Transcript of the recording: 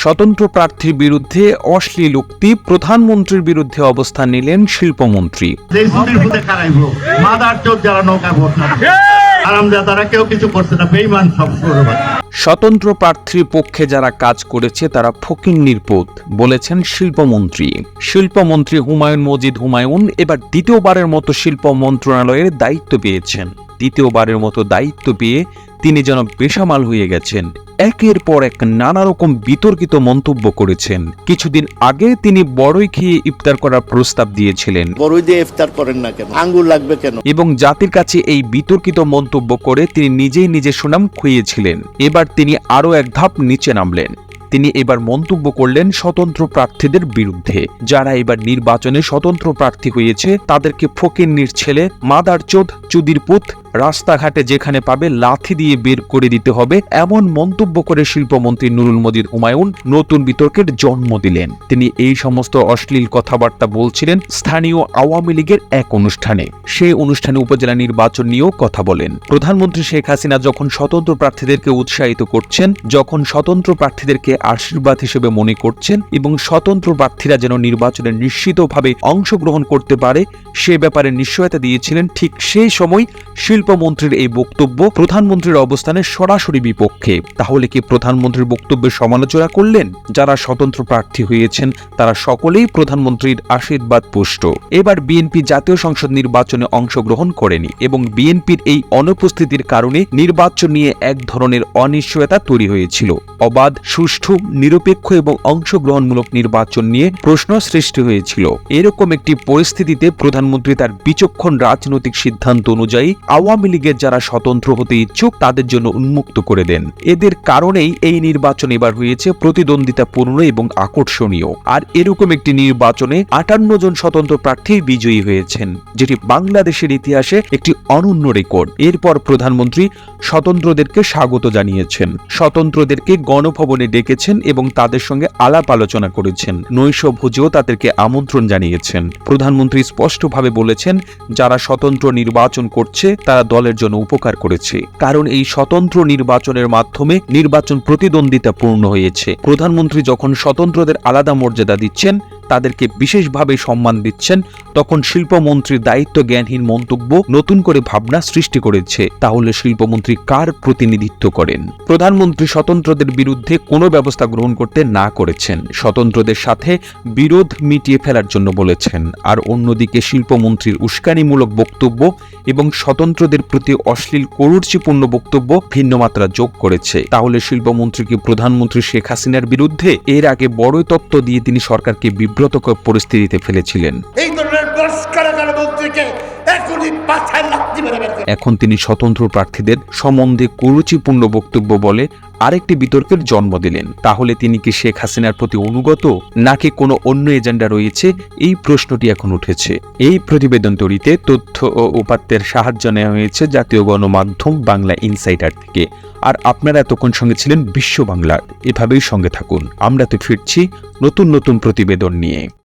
স্বতন্ত্র প্রার্থীর বিরুদ্ধে অশ্লীল উক্তি প্রধানমন্ত্রীর বিরুদ্ধে অবস্থান নিলেন শিল্পমন্ত্রী। স্বতন্ত্র প্রার্থীর পক্ষে যারা কাজ করেছে তারা ফকির নির্বোধ বলেছেন শিল্পমন্ত্রী। শিল্পমন্ত্রী হুমায়ুন মজিদ হুমায়ুন এবার দ্বিতীয়বারের মতো শিল্প মন্ত্রণালয়ের দায়িত্ব পেয়েছেন। দ্বিতীয়বারের মতো দায়িত্ব পেয়ে তিনি যেন বেসামাল হয়ে গেছেন। একের পর এক নানা রকম বিতর্কিত মন্তব্য করেছেন। কিছুদিন আগে তিনি বড়ই খেয়ে ইফতার করার প্রস্তাব দিয়েছিলেন। বড়ই দিয়ে ইফতার করেন না কেন? আঙ্গুর লাগবে কেন? এবং জাতির কাছে এই বিতর্কিত মন্তব্য করে তিনি নিজেই নিজের সুনাম খুইয়েছিলেন। এবার তিনি আরও এক ধাপ নিচে নামলেন। তিনি এবার মন্তব্য করলেন স্বতন্ত্র প্রার্থীদের বিরুদ্ধে। যারা এবার নির্বাচনে স্বতন্ত্র প্রার্থী হয়েছে তাদেরকে ফকিন্নির ছেলে মাদারচোদ চুদির পুত রাস্তাঘাটে যেখানে পাবে লাথি দিয়ে বের করে দিতে হবে, এমন মন্তব্য করে শিল্পমন্ত্রী নুরুল মজিদ হুমায়ুন নতুন বিতর্কের জন্ম দিলেন। তিনি এই সমস্ত অশ্লীল কথাবার্তা বলছিলেন স্থানীয় আওয়ামী লীগের এক অনুষ্ঠানে। সেই অনুষ্ঠানে উপজেলা নির্বাচন নিয়েও কথা বলেন। প্রধানমন্ত্রী শেখ হাসিনা যখন স্বতন্ত্র প্রার্থীদেরকে উৎসাহিত করছেন, যখন স্বতন্ত্র প্রার্থীদেরকে আশীর্বাদ হিসেবে মনে করছেন এবং স্বতন্ত্র প্রার্থীরা যেন নির্বাচনে নিশ্চিতভাবে অংশগ্রহণ করতে পারে, সে ব্যাপারে নিশ্চয়তা দিয়েছিলেন ঠিক সেই সময় শিল্পমন্ত্রীর এই বক্তব্য প্রধানমন্ত্রীর অবস্থানের সরাসরি বিপক্ষে। তাহলে কি প্রধানমন্ত্রীর বক্তব্যের সমালোচনা করলেন? যারা স্বতন্ত্র প্রার্থী হয়েছেন, তারা সকলেই প্রধানমন্ত্রীর আশীর্বাদ পুষ্ট। এবার বিএনপি জাতীয় সংসদ নির্বাচনে অংশগ্রহণ করেনি এবং বিএনপির এই অনুপস্থিতির কারণে নির্বাচন নিয়ে এক ধরনের অনিশ্চয়তা তৈরি হয়েছিল। অবাধ, সুষ্ঠু, নিরপেক্ষ এবং অংশগ্রহণমূলক নির্বাচন নিয়ে প্রশ্ন সৃষ্টি হয়েছিল। এরকম একটি পরিস্থিতিতে প্রধানমন্ত্রী তার বিচক্ষণ রাজনৈতিক সিদ্ধান্ত অনুযায়ী আওয়ামী লীগের যারা স্বতন্ত্র হতে ইচ্ছুক, তাদের জন্য উন্মুক্ত করে দেন। এদের কারণেই এই নির্বাচন এবার হয়েছে প্রতিদ্বন্দ্বিতাপূর্ণ এবং আকর্ষণীয়। আর এরকম একটি নির্বাচনে আটান্ন জন স্বতন্ত্র প্রার্থী বিজয়ী হয়েছেন, যেটি বাংলাদেশের ইতিহাসে একটি অনন্য রেকর্ড। এরপর প্রধানমন্ত্রী স্বতন্ত্রদেরকে স্বাগত জানিয়েছেন। স্বতন্ত্রদেরকে গণভবনে ডেকেছেন এবং তাদের সঙ্গে আলাপ আলোচনা করেছেন। নৈশ ভোজেও তাদেরকে আমন্ত্রণ জানিয়েছেন। প্রধানমন্ত্রী স্পষ্টভাবে বলেছেন, যারা স্বতন্ত্র নির্বাচন করছে, তারা দলের জন্য উপকার করেছে, কারণ এই স্বতন্ত্র নির্বাচনের মাধ্যমে নির্বাচন প্রতিদ্বন্দ্বিতা পূর্ণ হয়েছে। প্রধানমন্ত্রী যখন স্বতন্ত্রদের আলাদা মর্যাদা দিচ্ছেন তাদেরকে বিশেষভাবে সম্মান দিচ্ছেন, তখন শিল্পমন্ত্রীর দায়িত্ব জ্ঞানহীন মন্তব্য নতুন করে ভাবনা সৃষ্টি করেছে। তাহলে শিল্পমন্ত্রী কার প্রতিনিধিত্ব করেন? প্রধানমন্ত্রী স্বতন্ত্রদের বিরুদ্ধে কোনো ব্যবস্থা গ্রহণ করতে না করেছেন। স্বতন্ত্রদের সাথে বিরোধ মিটিয়ে ফেলার জন্য বলেছেন। আর অন্যদিকে শিল্পমন্ত্রীর উস্কানিমূলক বক্তব্য এবং স্বতন্ত্রদের প্রতি অশ্লীল করুচিপূর্ণ বক্তব্য ভিন্ন মাত্রা যোগ করেছে। তাহলে শিল্পমন্ত্রীকে প্রধানমন্ত্রী শেখ হাসিনার বিরুদ্ধে এর আগে বড় তত্ত্ব দিয়ে তিনি সরকারকে বিব্রতকর পরিস্থিতিতে ফেলেছিলেন। এই এখন তিনি স্বতন্ত্র প্রার্থীদের সম্বন্ধে কুরুচিপূর্ণ বক্তব্য বলে আরেকটি বিতর্কের জন্ম দিলেন। তাহলে তিনি কি শেখ হাসিনার প্রতি অনুগত, নাকি কোনো অন্য এজেন্ডা রয়েছে? এই প্রশ্নটি এখন উঠেছে। এই প্রতিবেদন তৈরিতে তথ্য ও উপাত্তের সাহায্য নেওয়া হয়েছে জাতীয় গণমাধ্যম বাংলা ইনসাইটার থেকে। আর আপনারা এতক্ষণ সঙ্গে ছিলেন বিশ্ব বাংলার। এভাবেই সঙ্গে থাকুন। আমরা তো ফিরছি নতুন নতুন প্রতিবেদন নিয়ে।